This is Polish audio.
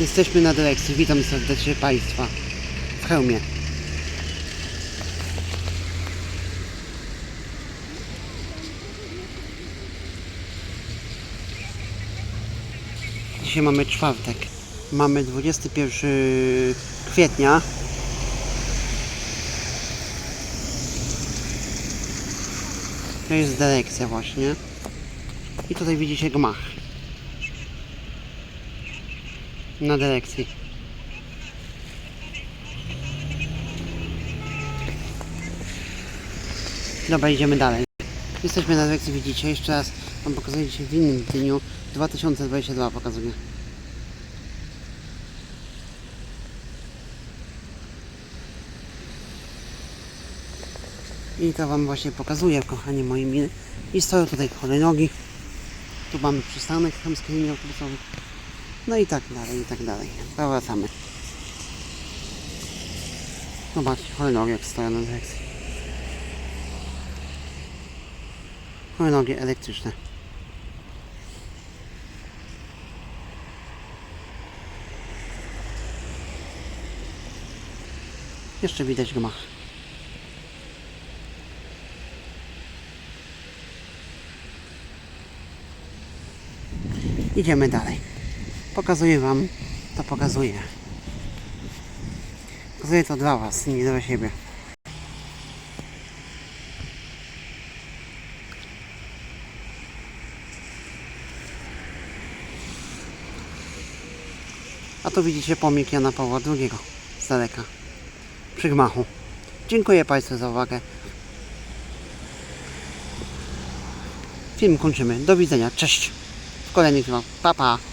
Jesteśmy na dyrekcji. Witam serdecznie Państwa w hełmie. Dzisiaj mamy czwartek. Mamy 21 kwietnia. To jest dyrekcja właśnie. I tutaj widzicie gmach. Na dyrekcji. Dobra, idziemy dalej. Jesteśmy na dyrekcji, widzicie. Jeszcze raz Wam pokazuję dzisiaj w innym dniu. 2022 pokazuję. I to Wam właśnie pokazuję, kochani moi mili. I stoją tutaj hulajnogi. Tu mamy przystanek tam z linii. No i tak dalej, i tak dalej. Powracamy. Zobaczcie, hulajnogi jak stoją na dyrekcji. Hulajnogi elektryczne. Jeszcze widać gmach. Idziemy dalej. Pokazuję Wam, to pokazuję. Pokazuję to dla Was, nie dla siebie. A tu widzicie pomnik Jana Pawła II z daleka, przy gmachu. Dziękuję Państwu za uwagę. Film kończymy. Do widzenia. Cześć. W kolejnych filmach. Pa, pa.